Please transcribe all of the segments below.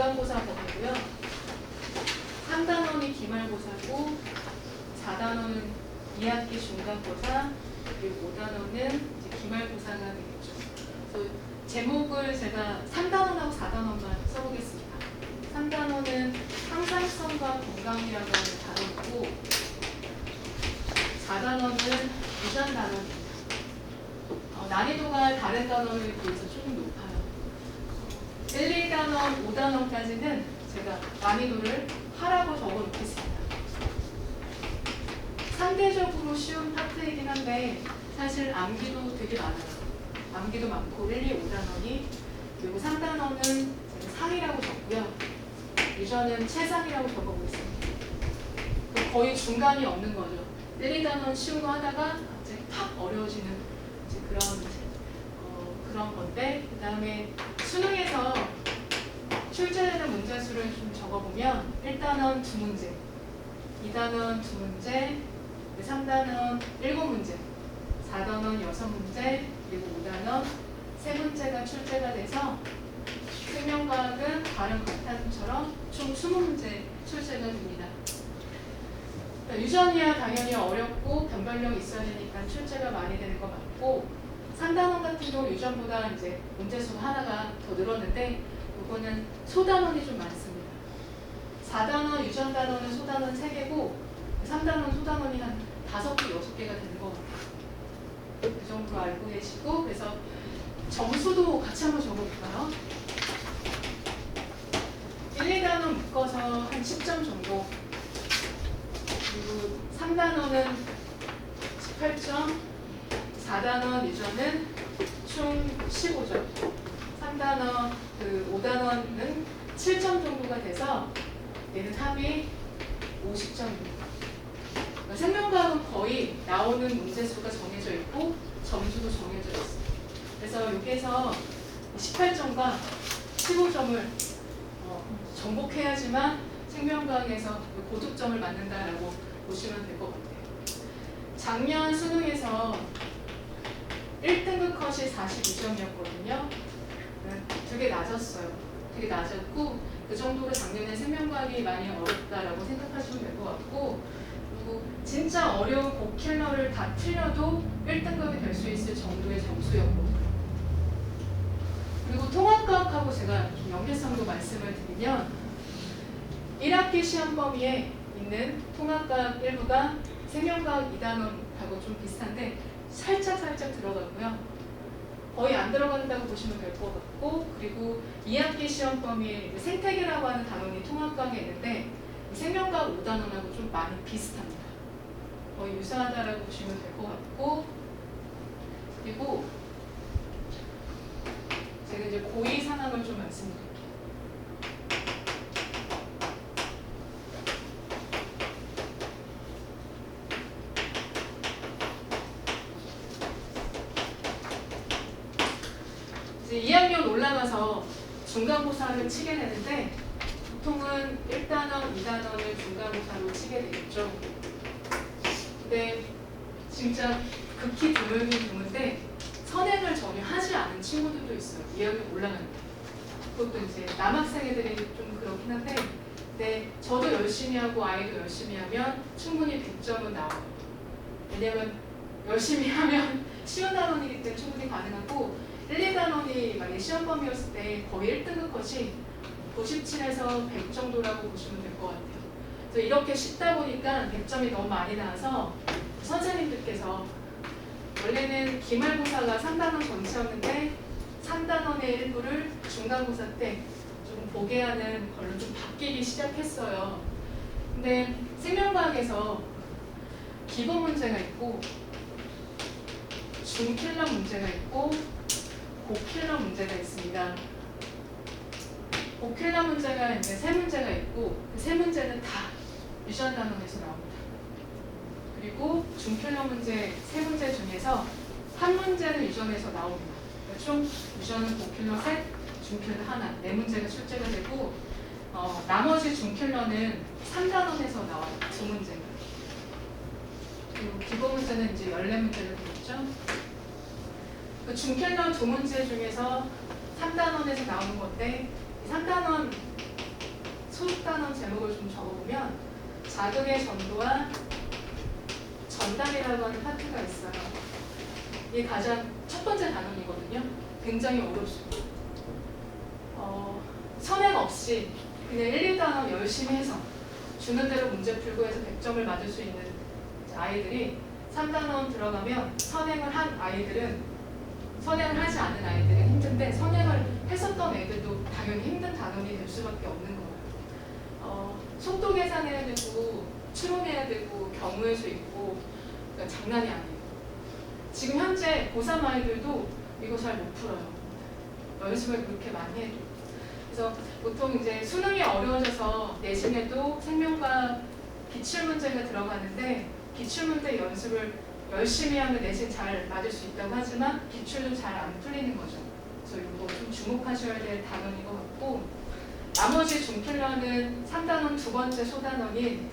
4단원이 중간고사 범위고요. 3단원이 기말고사고 4단원은 2학기 중간고사 그리고 5단원은 이제 기말고사가 되겠죠. 그래서 제목을 제가 3단원하고 4단원만 써보겠습니다. 3단원은 항상성과 건강이라고 하는 단어이고 4단원은 유전 단어입니다. 어, 난이도가 다른 단어에 비해서 조금 높아요. 1, 2단원, 5단원까지는 제가 난이도를 하라고 적어 놓겠습니다. 상대적으로 쉬운 파트이긴 한데 사실 암기도 되게 많아요. 암기도 많고 1, 2, 5단원이 그리고 3단원은 제가 상이라고 적고요. 유전은 최상이라고 적어보겠습니다. 그 거의 중간이 없는 거죠. 1, 2단원 쉬운 거 하다가 갑자기 탁 어려워지는 이제 그런 어, 그런 건데 그 다음에 수능에서 출제되는 문제 수를 좀 적어보면 1단원 두 문제, 2단원 두 문제, 3단원 일곱 문제, 4단원 여섯 문제, 그리고 5단원 세 문제가 출제가 돼서 생명과학은 다른 과탐처럼 총 20문제 출제가 됩니다. 그러니까 유전이야 당연히 어렵고 변별력 있어야 되니까 출제가 많이 되는 거 맞고 3단원 같은 경우 유전보다 이제 문제수가 하나가 더 늘었는데 이거는 소단원이 좀 많습니다. 4단원 유전 단원은 소단원 3개고 3단원 소단원이 한 5개, 6개가 되는 것 같아요. 그 정도로 알고 계시고 그래서 점수도 같이 한번 적어볼까요? 1, 2단원 묶어서 한 10점 정도 그리고 3단원은 18점 4단원 유전은 총 15점 3단원 그 5단원은 7점 정도가 돼서 얘는 합이 50점입니다. 그러니까 생명과학은 거의 나오는 문제 수가 정해져 있고 점수도 정해져 있어요. 그래서 여기에서 18점과 15점을 어, 정복해야지만 생명과학에서 고득점을 맞는다라고 보시면 될 것 같아요. 작년 수능에서 1등급 컷이 42점이었거든요. 되게 낮았어요. 되게 낮았고 그 정도로 작년에 생명과학이 많이 어렵다라고 생각하시면 될 것 같고 그리고 진짜 어려운 고킬러를 다 틀려도 1등급이 될 수 있을 정도의 점수였거든요. 그리고 통합과학하고 제가 좀 연계성도 말씀을 드리면 1학기 시험 범위에 있는 통합과학 일부가 생명과학 2단원하고 좀 비슷한데 살짝 살짝 들어가고요. 거의 안 들어간다고 보시면 될 것 같고 그리고 2학기 시험 범위에 생태계라고 하는 단원이 통합과학에 있는데 생명과학 5단원하고 좀 많이 비슷합니다. 거의 유사하다라고 보시면 될 것 같고 그리고 제가 이제 고2 상황을 좀 말씀드릴게요. 이제 2학년 올라가서 중간고사를 치게 되는데 보통은 1단원, 2단원을 중간고사로 치게 되겠죠. 근데 진짜 극히 드물긴 드문데 선행을 전혀 하지 않은 친구들도 있어요. 2학년 올라가는 데. 그것도 이제 남학생 애들이 좀 그렇긴 한데 근데 저도 열심히 하고 아이도 열심히 하면 충분히 100점은 나와요. 왜냐면 열심히 하면 쉬운 단원이기 때문에 충분히 가능하고 1, 2단원이 만약 시험 범위였을 때 거의 1등급 컷이 97에서 100 정도라고 보시면 될 것 같아요. 그래서 이렇게 쉽다 보니까 100점이 너무 많이 나와서 선생님들께서 원래는 기말고사가 3단원 전체였는데 3단원의 일부를 중간고사 때 조금 보게 하는 걸로 좀 바뀌기 시작했어요. 근데 생명과학에서 기본 문제가 있고 중킬러 문제가 있고 고킬러 문제가 있습니다. 고킬러 문제가 이제 세 문제가 있고 그 세 문제는 다 유전 단원에서 나옵니다. 그리고 중킬러 문제 세 문제 중에서 한 문제는 유전에서 나옵니다. 그러니까 총 유전은 고킬러 셋, 중킬러 하나, 네 문제가 출제가 되고 어, 나머지 중킬러는 3단원에서 나와요. 두 문제가. 그리고 기본 문제는 이제 14문제가 되겠죠. 그 중킬러 두 문제 중에서 3단원에서 나오는 건데 3단원 소단원 제목을 좀 적어보면 자극의 전도와 전달이라고 하는 파트가 있어요. 이게 가장 첫 번째 단원이거든요. 굉장히 어렵습니다. 어, 선행 없이 그냥 1, 2단원 열심히 해서 주는 대로 문제 풀고 해서 100점을 맞을 수 있는 아이들이 3단원 들어가면 선행을 한 아이들은 선행을 하지 않은 아이들은 힘든데 선행을 했었던 애들도 당연히 힘든 단원이 될 수밖에 없는 거예요. 어, 속도 계산해야 되고 추론해야 되고 경우의 수 있고 그러니까 장난이 아니에요. 지금 현재 고3 아이들도 이거 잘 못 풀어요. 연습을 그렇게 많이 해도. 그래서 보통 이제 수능이 어려워져서 내신에도 생명과학 기출문제가 들어가는데 기출문제 연습을 열심히 하면 내신 잘 맞을 수 있다고 하지만 기출도 잘 안 풀리는 거죠. 그래서 이거 좀 주목하셔야 될 단원인 것 같고 나머지 중필러는 3단원 두 번째 소단원인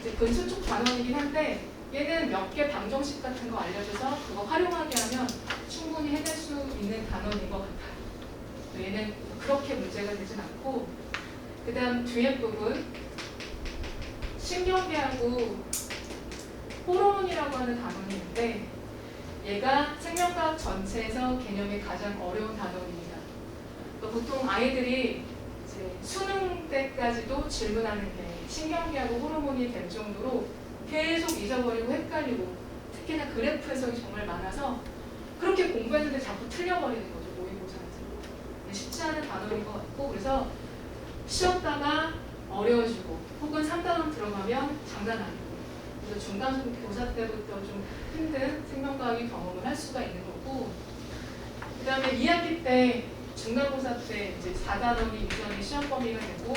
이제 근수 쪽 단원이긴 한데 얘는 몇 개 방정식 같은 거 알려줘서 그거 활용하게 하면 충분히 해낼 수 있는 단원인 것 같아요. 얘는 그렇게 문제가 되진 않고 그 다음 뒤에 부분 신경계하고 호르몬이라고 하는 단원이 있는데 얘가 생명과학 전체에서 개념이 가장 어려운 단원입니다. 그러니까 보통 아이들이 수능 때까지도 질문하는 게 신경계하고 호르몬이 될 정도로 계속 잊어버리고 헷갈리고 특히나 그래프 해석이 정말 많아서 그렇게 공부했는데 자꾸 틀려버리는 거죠 모의고사에서 쉽지 않은 단어인 것 같고 그래서 쉬었다가 어려워지고 혹은 3단원 들어가면 장난 아니고 그래서 중간고사 때부터 좀 힘든 생명과학의 경험을 할 수가 있는 거고 그 다음에 2학기 때 중간고사 때 이제 4단원이 유전의 시험 범위가 되고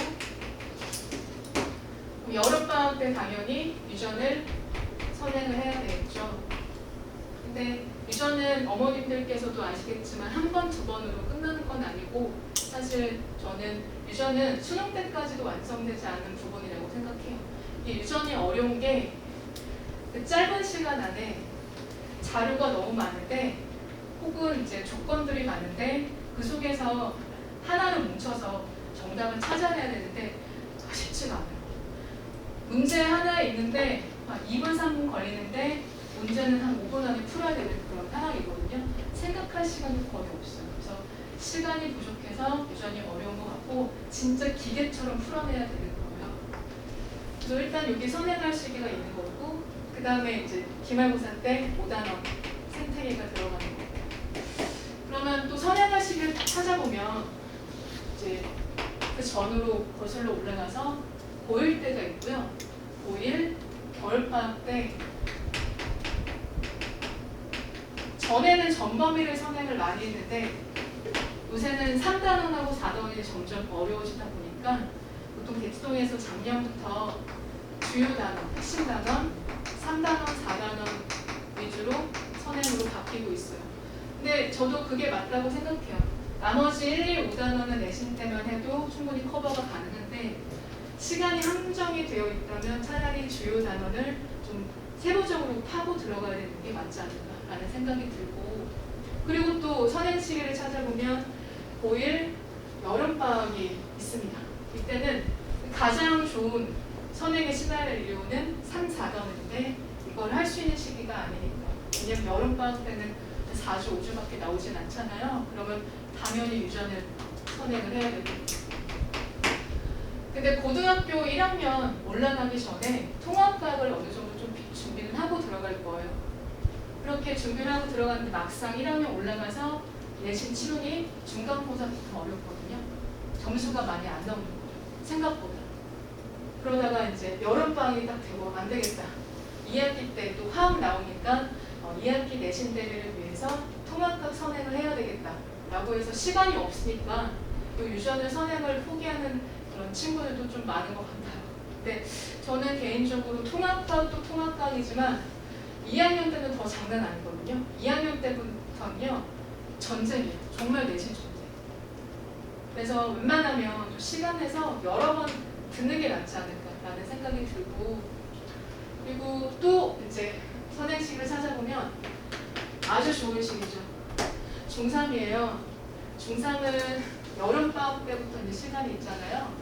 여름방학 때 당연히 유전을 선행을 해야 되겠죠. 근데 유전은 어머님들께서도 아시겠지만 한 번, 두 번으로 끝나는 건 아니고 사실 저는 유전은 수능 때까지도 완성되지 않은 부분이라고 생각해요. 이 유전이 어려운 게 그 짧은 시간 안에 자료가 너무 많은데 혹은 이제 조건들이 많은데 그 속에서 하나를 뭉쳐서 정답을 찾아내야 되는데 쉽지가 않아요. 문제 하나에 있는데 한 2분, 3분 걸리는데 문제는 한 5분 안에 풀어야 되는 그런 상황이거든요. 생각할 시간도 거의 없어요. 그래서 시간이 부족해서 유전이 어려운 것 같고 진짜 기계처럼 풀어내야 되는 거예요. 그래서 일단 여기 선행할 시기가 있는 거고 그 다음에 이제 기말고사 때 5단원 생태계가 들어가는 거고 그러면 또딱 찾아보면 이제 그 전으로 거슬러 올라가서 고1 때가 있고요. 고1 겨울방학 때 전에는 전범위를 선행을 많이 했는데 요새는 3단원하고 4단원이 점점 어려워지다 보니까 보통 대치동에서 작년부터 주요 단원, 핵심 단원, 3단원, 4단원 위주로 선행으로 바뀌고 있어요. 근데 저도 그게 맞다고 생각해요. 나머지 1, 2, 5단원은 내신 때만 해도 충분히 커버가 가능한데 시간이 한정이 되어 있다면 차라리 주요 단원을 좀 세부적으로 파고 들어가야 되는 게 맞지 않을까라는 생각이 들고 그리고 또 선행 시기를 찾아보면 고1 여름방학이 있습니다. 이때는 가장 좋은 선행의 시간을 이루는 3, 4단원인데 이걸 할 수 있는 시기가 아니니까 왜냐면 여름방학 때는 4주, 5주밖에 나오진 않잖아요. 그러면 당연히 유전을 선행을 해야 되고 근데 고등학교 1학년 올라가기 전에 통합과학을 어느 정도 좀 준비는 하고 들어갈 거예요. 그렇게 준비를 하고 들어갔는데 막상 1학년 올라가서 내신 치료니 중간고사부터 어렵거든요. 점수가 많이 안 나오는 거예요. 생각보다. 그러다가 이제 여름방학이 딱 되고 안 되겠다. 2학기 때 또 화학 나오니까 어, 2학기 내신 대비를 위해서 통합학 선행을 해야 되겠다. 라고 해서 시간이 없으니까 또 유전을 선행을 포기하는 그런 친구들도 좀 많은 것 같아요. 근데 저는 개인적으로 통합과도 통합과이지만 2학년 때는 더 장난 아니거든요. 2학년 때부터는요 전쟁이에요. 정말 내신 전쟁. 그래서 웬만하면 좀 시간 내서 여러 번 듣는 게 낫지 않을까라는 생각이 들고 그리고 또 이제 선행식을 찾아보면 아주 좋은 시기죠. 중3이에요. 중3은 여름방학 때부터 이제 시간이 있잖아요.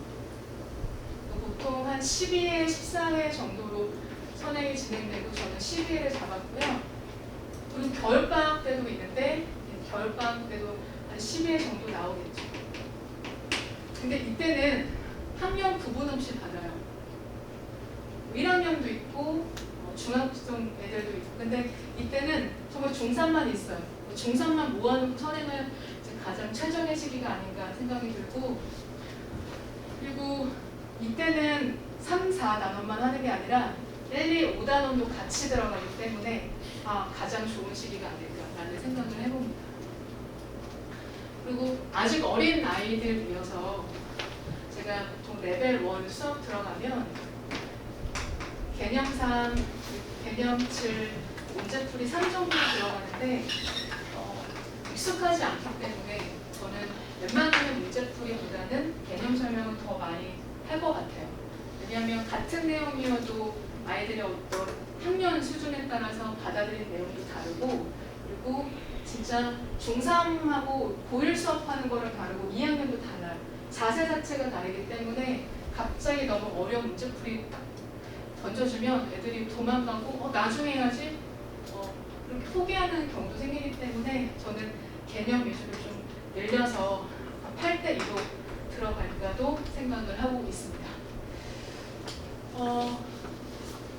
보통 한 12회, 14회 정도로 선행이 진행되고 저는 12회를 잡았고요. 그리고 겨울방학 때도 있는데 네, 겨울방학 때도 한 12회 정도 나오겠죠. 근데 이때는 학년 구분 없이 받아요. 1학년도 있고 어, 중학생 애들도 있고 근데 이때는 정말 중3만 있어요. 중3만 모아놓고 선행을 가장 최적의 시기가 아닌가 생각이 들고 그리고 이때는 3, 4 단원만 하는 게 아니라 1, 2, 5 단원도 같이 들어가기 때문에 아 가장 좋은 시기가 아닐까라는 생각을 해봅니다. 그리고 아직 어린 아이들 위해서 제가 보통 레벨 1 수업 들어가면 개념상 개념칠 문제풀이 3 정도 들어가는데 어, 익숙하지 않기 때문에 저는 웬만하면 문제풀이보다는 개념 설명을 더 많이 할 것 같아요. 왜냐하면 같은 내용이어도 아이들의 어떤 학년 수준에 따라서 받아들이는 내용이 다르고 그리고 진짜 중3하고 고1 수업하는 거랑 다르고 2학년도 달라요. 자세 자체가 다르기 때문에 갑자기 너무 어려운 문제풀이 딱 던져주면 애들이 도망가고 어, 나중에 해야지 어, 그렇게 포기하는 경우도 생기기 때문에 저는 개념 위주로 좀 늘려서 8대 2로 들어갈까도 생각을 하고 있습니다. 어,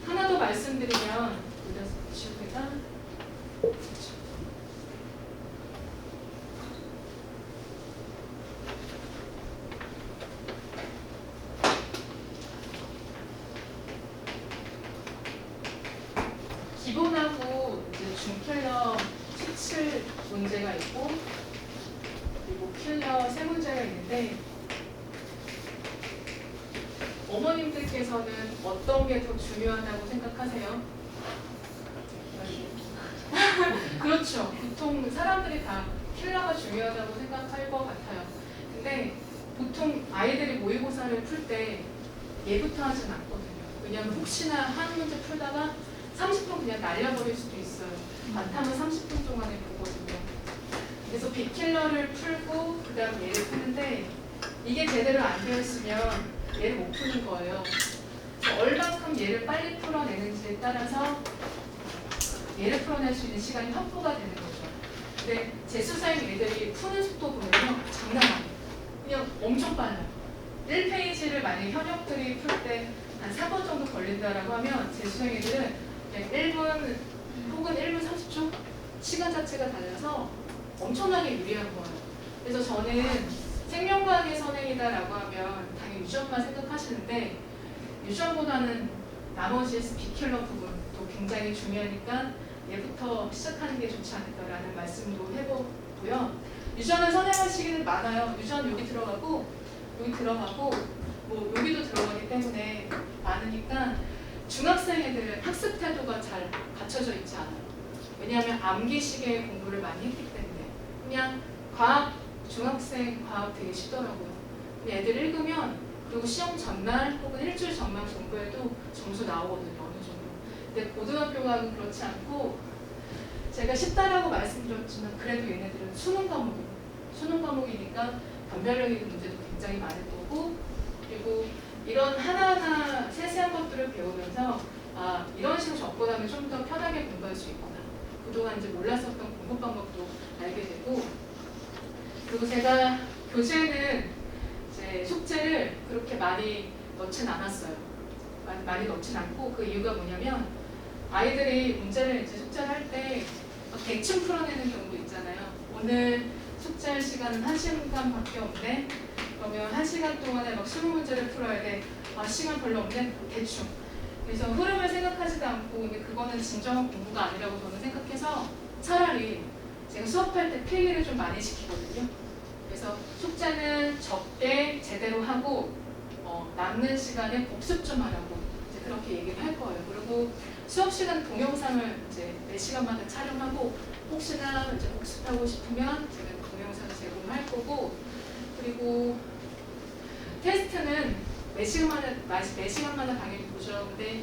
하나 더 말씀드리면 지우개가 기본하고 이제 중킬러 17 문제가 있고 그리고 킬러 세 문제가 있는데 어머님들께서는 어떤 게 더 중요하다고 생각하세요? 그렇죠. 보통 사람들이 다 킬러가 중요하다고 생각할 것 같아요. 근데 보통 아이들이 모의고사를 풀 때 예부터 하진 않거든요. 왜냐하면 혹시나 한 문제 풀다가 30분 그냥 날려버릴 수도 있어요. 많다면 30분 동안에 보거든요. 그래서 빅킬러를 풀고 그 다음 얘를 푸는데 이게 제대로 안 되어 있으면 얘를 못 푸는 거예요. 얼만큼 얘를 빨리 풀어내는지에 따라서 얘를 풀어낼 수 있는 시간이 확보가 되는 거죠. 근데 재수생 애들이 푸는 속도 보면요. 장난 아니에요. 그냥 엄청 빨라요. 1페이지를 만약에 현역들이 풀 때 한 4번 정도 걸린다라고 하면 재수생 애들은 그냥 1분 혹은 1분 30초 시간 자체가 달라서 엄청나게 유리한 거예요. 그래서 저는 생명과학의 선행이다라고 하면 당연히 유전만 생각하시는데 유전보다는 나머지 비킬러 부분도 굉장히 중요하니까 얘부터 시작하는 게 좋지 않을까라는 말씀도 해보고요. 유전은 선행할 시기는 많아요. 유전 여기 들어가고 여기 들어가고 뭐 여기도 들어가기 때문에 많으니까 중학생 애들은 학습 태도가 잘 갖춰져 있지 않아요. 왜냐하면 암기식의 공부를 많이 했기 때문에 그냥 과학 중학생 과학 되게 쉽더라고요. 애들 읽으면 그리고 시험 전날 혹은 일주일 전만 공부해도 점수 나오거든요. 근데 고등학교 과학은 그렇지 않고 제가 쉽다라고 말씀드렸지만 그래도 얘네들은 수능 과목이에요. 수능 과목이니까 변별력 있는 문제도 굉장히 많을 거고 그리고 이런 하나하나 세세한 것들을 배우면서 아 이런 식으로 접근하면 좀 더 편하게 공부할 수 있구나. 그동안 이제 몰랐었던 공부 방법도 알게 되고 그리고 제가 교재에는 이제 숙제를 그렇게 많이 넣진 않았어요. 많이 넣진 않고 그 이유가 뭐냐면 아이들이 문제를 이제 숙제를 할 때 대충 풀어내는 경우도 있잖아요. 오늘 숙제할 시간은 한 시간밖에 없네. 그러면 한 시간 동안에 막 20문제를 풀어야 돼. 아, 시간 별로 없네. 대충. 그래서 흐름을 생각하지도 않고 근데 그거는 진정한 공부가 아니라고 저는 생각해서 차라리 제가 수업할 때 필기를 좀 많이 시키거든요. 그래서 숙제는 적게 제대로 하고 어, 남는 시간에 복습 좀 하라고 그렇게 얘기를 할 거예요. 그리고 수업 시간 동영상을 이제 매 시간마다 촬영하고 혹시나 이제 복습하고 싶으면 제가 동영상을 제공할 거고 그리고 테스트는 매 시간마다 매 시간마다 당연히 보죠. 근데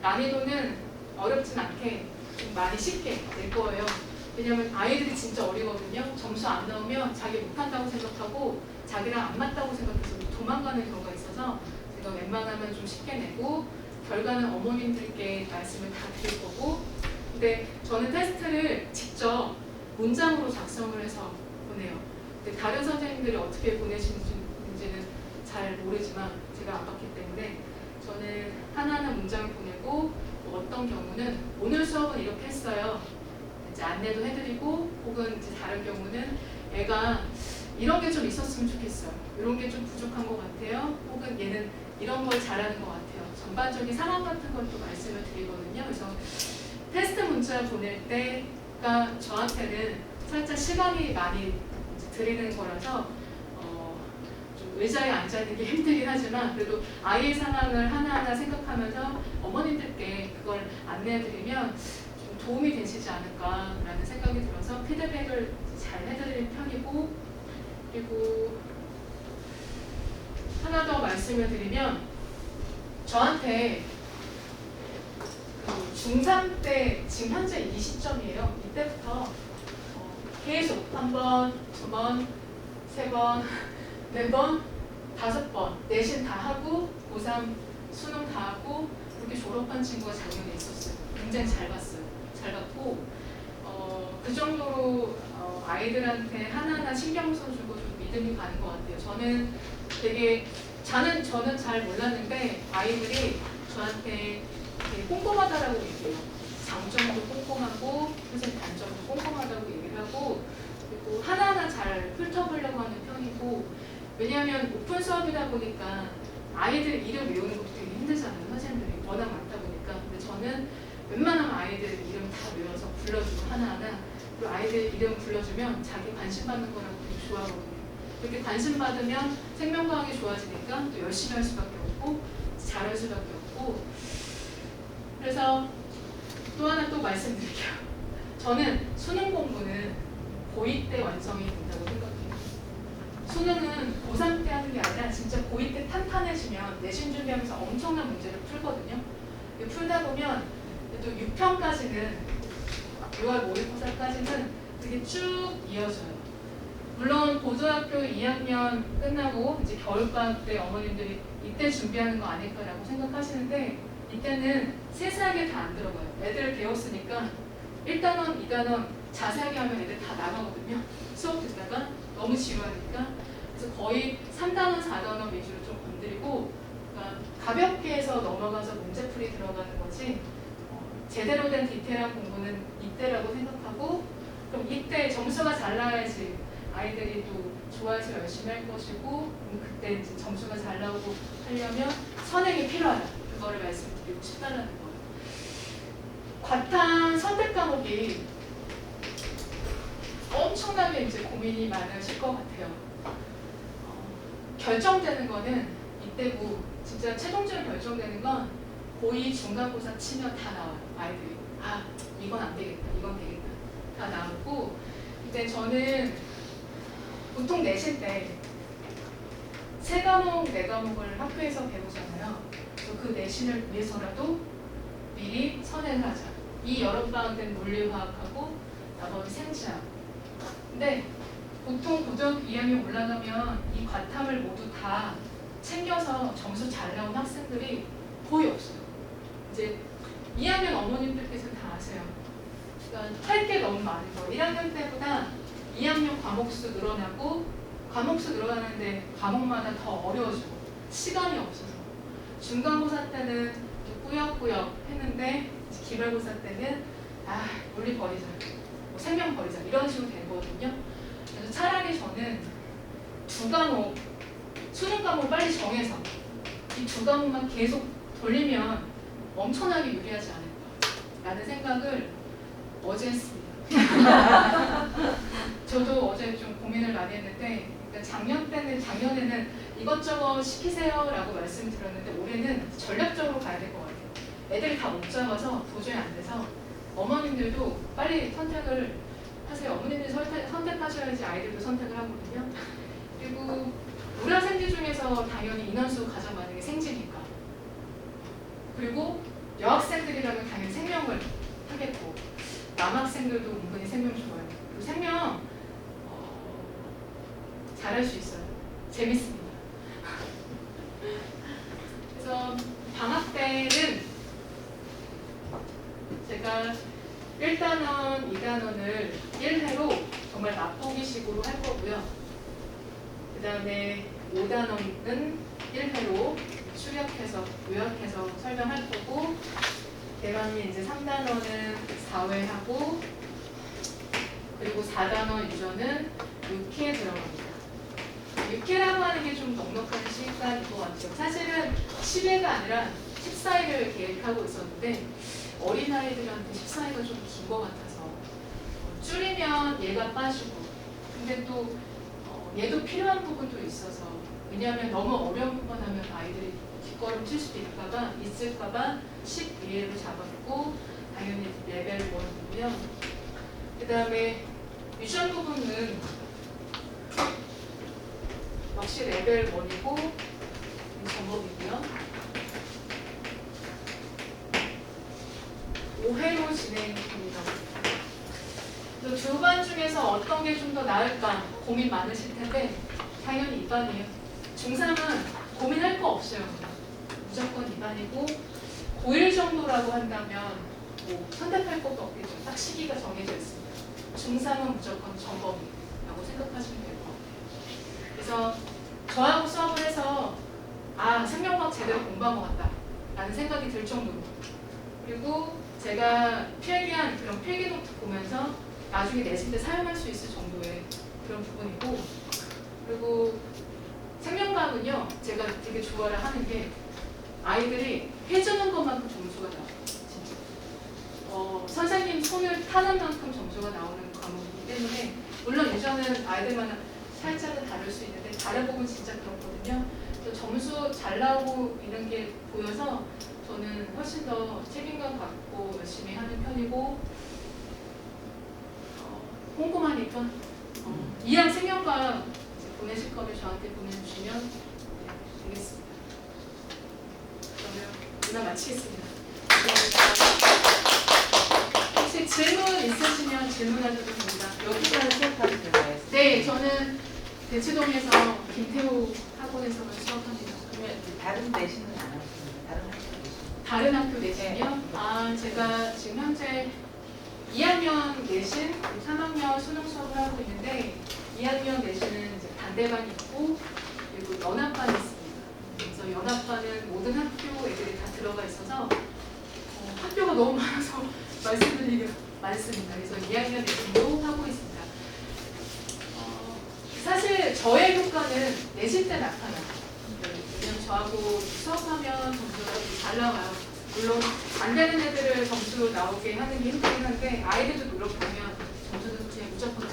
난이도는 어렵진 않게 좀 많이 쉽게 낼 거예요. 왜냐면 아이들이 진짜 어리거든요. 점수 안 나오면 자기 못한다고 생각하고 자기랑 안 맞다고 생각해서 도망가는 경우가 있어서 제가 웬만하면 좀 쉽게 내고 결과는 어머님들께 말씀을 다 드릴 거고 근데 저는 테스트를 직접 문장으로 작성을 해서 보내요. 근데 다른 선생님들이 어떻게 보내시는지는 잘 모르지만 제가 안 봤기 때문에 저는 하나하나 문장을 보내고 뭐 어떤 경우는 오늘 수업은 이렇게 했어요. 이제 안내도 해드리고 혹은 이제 다른 경우는 애가 이런 게 좀 있었으면 좋겠어요. 이런 게 좀 부족한 것 같아요. 혹은 얘는 이런 걸 잘하는 것 같아요. 전반적인 상황 같은 걸 또 말씀을 드리거든요. 그래서 테스트 문자 보낼 때가 저한테는 살짝 시간이 많이 드리는 거라서 어, 좀 의자에 앉아 있는 게 힘들긴 하지만 그래도 아이의 상황을 하나하나 생각하면서 어머님들께 그걸 안내해드리면 좀 도움이 되시지 않을까라는 생각이 들어서 피드백을 잘 해드리는 편이고 그리고 하나 더 말씀을 드리면 저한테 그 중3 때 지금 현재 이 시점이에요. 이때부터 어, 계속 한 번, 두 번, 세 번, 네 번, 다섯 번 내신 다 하고 고3 수능 다 하고 그렇게 졸업한 친구가 작년에 있었어요. 굉장히 잘 봤어요. 잘 봤고 어, 그 정도로 어, 아이들한테 하나하나 신경 써주고 좀 믿음이 가는 것 같아요. 저는 되게 저는 저는 잘 몰랐는데 아이들이 저한테 꼼꼼하다라고 얘기해요. 장점도 꼼꼼하고 선생님 단점도 꼼꼼하다고 얘기를 하고 그리고 하나하나 잘 훑어보려고 하는 편이고 왜냐하면 오픈 수업이다 보니까 아이들 이름 외우는 것도 되게 힘들잖아요. 선생님들이 워낙 많다 보니까 근데 저는 웬만하면 아이들 이름 다 외워서 불러주고 하나하나 그리고 아이들 이름 불러주면 자기 관심 받는 거라고 되게 좋아하거든요. 그렇게 관심 받으면 생명과학이 좋아지니까 또 열심히 할 수밖에 없고 잘할 수밖에 없고 그래서 또 하나 또 말씀드릴게요. 저는 수능 공부는 고2 때 완성이 된다고 생각해요. 수능은 고3 때 하는 게 아니라 진짜 고2 때 탄탄해지면 내신 준비하면서 엄청난 문제를 풀거든요. 풀다 보면 또 6편까지는 6월 모의고사까지는 그게 쭉 이어져요. 물론 고등학교 2학년 끝나고 이제 겨울방학 때 어머님들이 이때 준비하는 거 아닐까라고 생각하시는데 이때는 세세하게 다 안 들어가요. 애들 배웠으니까 1단원, 2단원 자세하게 하면 애들 다 나가거든요. 수업 듣다가 너무 지루하니까 그래서 거의 3단원, 4단원 위주로 좀 건드리고 그러니까 가볍게 해서 넘어가서 문제풀이 들어가는 거지 어, 제대로 된 디테일한 공부는 이때라고 생각하고 그럼 이때 점수가 잘 나야지 아이들이 또 좋아해서 열심히 할 것이고 그때 이제 점수가 잘 나오고 하려면 선행이 필요하다. 그거를 말씀드리고 싶다는 거예요. 과탐 선택 과목이 엄청나게 이제 고민이 많으실 것 같아요. 어, 결정되는 거는 이때고 진짜 최종적으로 결정되는 건 고2 중간고사 치면 다 나와요. 아이들이 아 이건 안 되겠다, 이건 되겠다 다 나오고 근데 저는 보통 내실 때 세 과목, 네 과목을 학교에서 배우잖아요. 그 내신을 위해서라도 미리 선행을 하자. 이 여름방학 때는 물리화학하고 나머지 생지학. 근데 보통 고등학교 2학년 올라가면 이 과탐을 모두 다 챙겨서 점수 잘 나온 학생들이 거의 없어요. 이제 2학년 어머님들께서는 다 아세요. 그러니까 할 게 너무 많은 거예요. 1학년 때보다 2학년 과목 수 늘어나고 과목 수 늘어나는데 과목마다 더 어려워지고 시간이 없어서. 중간고사 때는 또 꾸역꾸역 했는데 기말고사 때는 아 물리 버리자 뭐 생명 버리자 이런 식으로 되거든요. 그래서 차라리 저는 두 과목 수능 과목 빨리 정해서 이 두 과목만 계속 돌리면 엄청나게 유리하지 않을까 라는 생각을 어제 했습니다 저도 어제 좀 고민을 많이 했는데 그러니까 작년 때는 작년에는 이것저것 시키세요라고 말씀드렸는데 올해는 전략적으로 가야 될 것 같아요. 애들이 다 못 잡아서 도저히 안 돼서 어머님들도 빨리 선택을 하세요. 어머님들이 선택, 선택하셔야지 아이들도 선택을 하거든요. 그리고 물화생지 중에서 당연히 인원수 가장 많은 게 생지니까. 그리고 여학생들이라면 당연히 생명을 하겠고 남학생들도 은근히 생명 좋아해요. 그리고 생명 어, 잘할 수 있어요. 재밌습니다. 그래서 방학 때는 제가 1단원, 2단원을 1회로 정말 맛보기식으로 할 거고요. 그 다음에 5단원은 1회로 추격해서, 요약해서 설명할 거고, 대만이 이제 3단원은 4회 하고, 그리고 4단원 유저는 6회에 들어갑니다. 6회라고 하는 게 좀 넉넉한 시간인 것 같아요. 사실은 10회가 아니라 14회를 계획하고 있었는데, 어린아이들한테 14회가 좀 긴 것 같아서 줄이면 얘가 빠지고 근데 또 어, 얘도 필요한 부분도 있어서 왜냐하면 너무 어려운 부분 하면 아이들이 뒷걸음 칠 수도 있을까봐 있을까봐 12회로 잡았고 당연히 레벨 1이고요 그 다음에 미션 부분은 역시 레벨 1이고 전법이고요 5회로 진행됩니다. 그두반 중에서 어떤 게 좀 더 나을까 고민 많으실 텐데 당연히 2반이에요. 중3은 고민할 거 없어요. 무조건 2반이고 고1 정도라고 한다면 뭐 선택할 것도 없겠죠. 딱 시기가 정해져 있습니다. 중3은 무조건 전범이라고 생각하시면 될 것 같아요. 그래서 저하고 수업을 해서 아 생명과학 제대로 공부한 것 같다 라는 생각이 들 정도로 그리고 제가 필기한 그런 필기 노트 보면서 나중에 내실 때 사용할 수 있을 정도의 그런 부분이고 그리고 생명과학은요 제가 되게 좋아를 하는 게 아이들이 해주는 것만큼 점수가 나와요 진짜 어, 선생님 손을 타는 만큼 점수가 나오는 과목이기 때문에 물론 유저는 아이들마다 살짝은 다를 수 있는데 다른 부분 진짜 그렇거든요 또 점수 잘 나오고 이런 게 보여서 저는 훨씬 더 책임감 갖고 열심히 하는 편이고 어, 꼼꼼하니까 어, 이양 생명과 이제 보내실 거를 저한테 보내주시면 네, 되겠습니다. 이만 마치겠습니다. 혹시 질문 있으시면 질문하셔도 됩니다. 여기서 수업하는 데가요. 네, 저는 대치동에서 김태호 학원에서 수업합니다. 그러면 다른 내신은 안 하시는 다른 학교 내신? 다른 학교 내신이요? 아, 제가 지금 현재 2학년 내신, 3학년 수능 수업을 하고 있는데 2학년 내신은 이제 반대반이 있고 그리고 연합반이 있습니 다. 그래서 연합반은 모든 학교 애들이 다 들어가 있어서 어, 학교가 너무 많아서 말씀드리기가 많습니다. 그래서 2학년 내신도 하고 있습니다. 어, 사실 저의 효과는 내신 때 나타나요. 네, 왜냐면 저하고 수업하면 점수가 잘 나와요. 물론 안 되는 애들을 점수 나오게 하는 게 힘들긴 한데 아이들도 노력하면 점수는 그냥 무조건